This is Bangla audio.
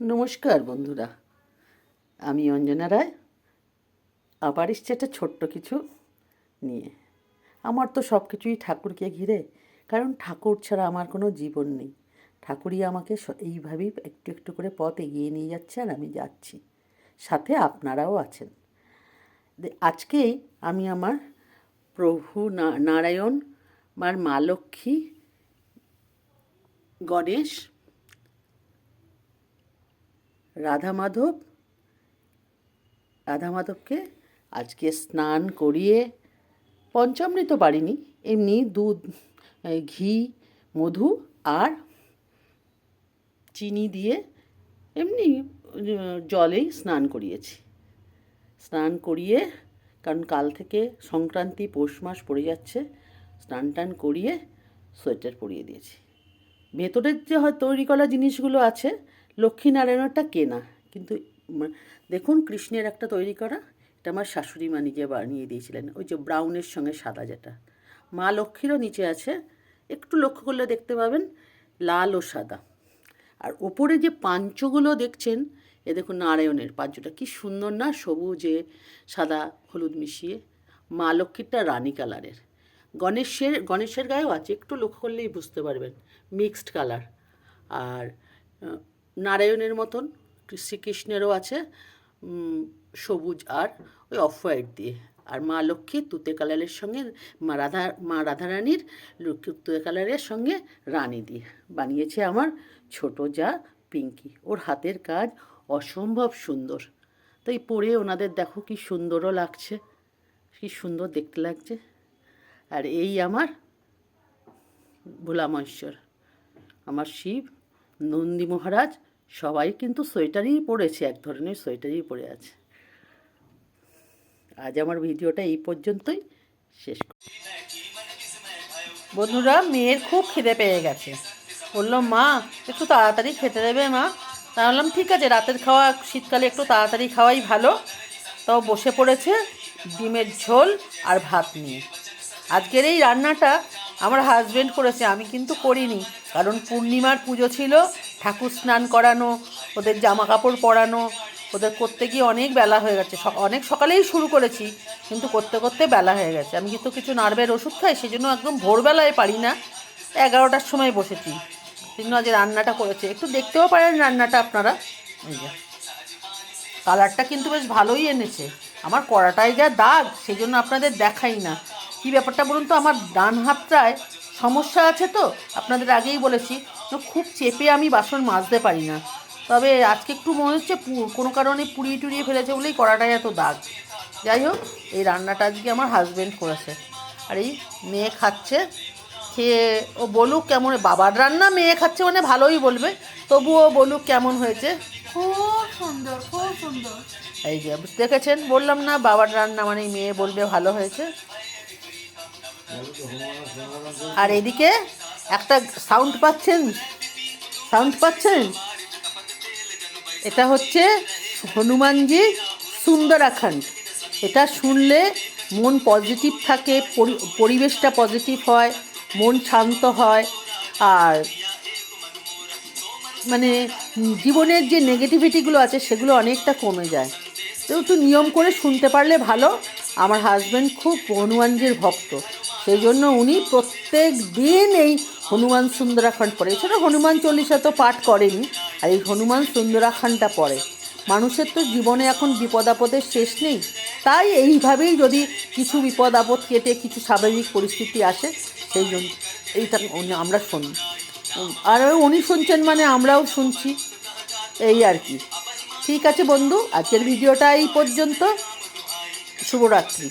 নমস্কার বন্ধুরা, আমি অঞ্জনা রায়, আবার এসছে একটা ছোট্ট কিছু নিয়ে। আমার তো সব কিছুই ঠাকুরকে ঘিরে, কারণ ঠাকুর ছাড়া আমার কোনো জীবন নেই। ঠাকুরই আমাকে এইভাবেই একটু একটু করে পথ এগিয়ে নিয়ে যাচ্ছে আর আমি যাচ্ছি। সাথে আপনারাও আছেন। আজকেই আমি আমার প্রভু নারায়ণ আমার মা লক্ষ্মী, গণেশ রাধা মাধব রাধা মাধবকে আজকে স্নান করিয়ে পঞ্চামৃত পারিনি এমনি দুধ ঘি, মধু আর চিনি দিয়ে এমনি জলেই স্নান করিয়েছি। স্নান করিয়ে, কারণ কাল থেকে সংক্রান্তি, পৌষ মাস পড়ে যাচ্ছে, স্নান টান করিয়ে সোয়েটার পরিয়ে দিয়েছি। ভেতরের যে হয় তৈরি করা জিনিসগুলো আছে লক্ষ্মীনারায়ণটা কেনা কিন্তু দেখুন কৃষ্ণের একটা তৈরি করা, এটা আমার শাশুড়ি মা নিজে বানিয়ে দিয়েছিলেন। ওই যে ব্রাউনের সঙ্গে সাদা যেটা। মা লক্ষ্মীরও নিচে আছে। একটু লক্ষ্য করলে দেখতে পাবেন, লাল ও সাদা। আর ওপরে যে পাঞ্চগুলো দেখছেন, এ দেখুন নারায়ণের পাঞ্চটা। কি সুন্দর না, সবুজে সাদা, হলুদ মিশিয়ে। মা লক্ষ্মীরটা রানী কালারের। গণেশের গণেশের গায়েও আছে, একটু লক্ষ্য করলেই বুঝতে পারবেন। Mixed colour. আর নারায়ণের মতন, শ্রীকৃষ্ণেরও আছে সবুজ আর ওই অফ হোয়াইট দিয়ে। আর মা লক্ষ্মী তুতে কালারের সঙ্গে, মা রাধা, মা রাধারানীর লক্ষ্মী তুতে কালারের সঙ্গে রানী দিয়ে বানিয়েছে আমার ছোট যা পিঙ্কি। ওর হাতের কাজ অসম্ভব সুন্দর। তাই পরে ওনাদের দেখো কি সুন্দরও লাগছে, কি সুন্দর দেখতে লাগছে। আর এই আমার ভোলামহেশ্বর, আমার শিব নন্দী মহারাজ সবাই কিন্তু সোয়েটারই পরেছে, এক ধরনের সোয়েটারই পরে আছে। আজ আমার ভিডিওটা এই পর্যন্তই, শেষ। বন্ধুরা, মেয়ের খুব খিদে পেয়ে গেছে। বলল, মা, একটু তাড়াতাড়ি খেতে দেবে মা? তা বললাম, ঠিক আছে, রাতের খাওয়া, শীতকালে একটু তাড়াতাড়ি খাওয়াই ভালো। তাও বসে পড়েছে ডিমের ঝোল আর ভাত নিয়ে। আজকের এই রান্নাটা আমার হাজবেন্ড করেছে, আমি কিন্তু করিনি। কারণ পূর্ণিমার পুজো ছিল ঠাকুর স্নান করানো, ওদের জামা কাপড় পরানো, ওদের করতে গিয়ে অনেক বেলা হয়ে গেছে। অনেক সকালেই শুরু করেছি, কিন্তু করতে করতে বেলা হয়ে গেছে। আমি কিন্তু কিছু নার্ভের ওষুধ খাই সেই জন্য একদম ভোরবেলায় পারি না, এগারোটার সময় বসেছি। সেই জন্য আজ রান্নাটা করেছে। একটু দেখতেও পারেন রান্নাটা আপনারা। এই যে। কালারটা কিন্তু বেশ ভালোই এনেছে। আমার কড়াটায় যা দাগ সেই জন্য আপনাদের দেখাই না। কি ব্যাপারটা বলুন তো? আমার ডান হাতটায় সমস্যা আছে তো? আপনাদের আগেই বলেছি তো খুব চেপে আমি বাসন মাজতে পারি না। তবে আজকে একটু মনে হচ্ছে কোনো কারণে পুড়িয়ে টুড়িয়ে ফেলেছে বলেই কড়াটায় এত দাগ। যাই হোক এই রান্নাটা আজকে আমার হাজবেন্ড করেছে। আর এই মেয়ে খাচ্ছে খেয়ে ও বলুক কেমন বাবার রান্না মেয়ে খাচ্ছে মানে ভালোই বলবে তবুও বলুক কেমন হয়েছে। খুব সুন্দর খুব সুন্দর। এই যে দেখেছেন? বললাম না বাবার রান্না মানে মেয়ে বলবে ভালো হয়েছে। আর এদিকে একটা সাউন্ড পাচ্ছেন? সাউন্ড পাচ্ছেন? এটা হচ্ছে হনুমানজি সুন্দরাখণ্ড। এটা শুনলে মন পজিটিভ থাকে পরিবেশটা পজিটিভ হয়, মন শান্ত হয়, আর মানে জীবনের যে নেগেটিভিটিগুলো আছে, সেগুলো অনেকটা কমে যায়। তো একটু নিয়ম করে শুনতে পারলে ভালো, আমার হাজব্যান্ড খুব হনুমানজির ভক্ত। সেই জন্য উনি প্রত্যেক দিন এই হনুমান সুন্দরাখণ্ড পড়ে। এছাড়া হনুমান চল্লিশা তো পাঠ করেনি, আর এই হনুমান সুন্দরাখণ্ডটা পড়ে। মানুষের তো জীবনে এখন বিপদ আপদের শেষ নেই। তাই এইভাবেই যদি কিছু বিপদ আপদ কেটে কিছু স্বাভাবিক পরিস্থিতি আসে, সেই জন্য এইটা আমরা শুনি। আর উনি শুনছেন মানে আমরাও শুনছি, এই আর কি। ঠিক আছে বন্ধু, আজকের ভিডিওটা এই পর্যন্ত। শুভরাত্রি।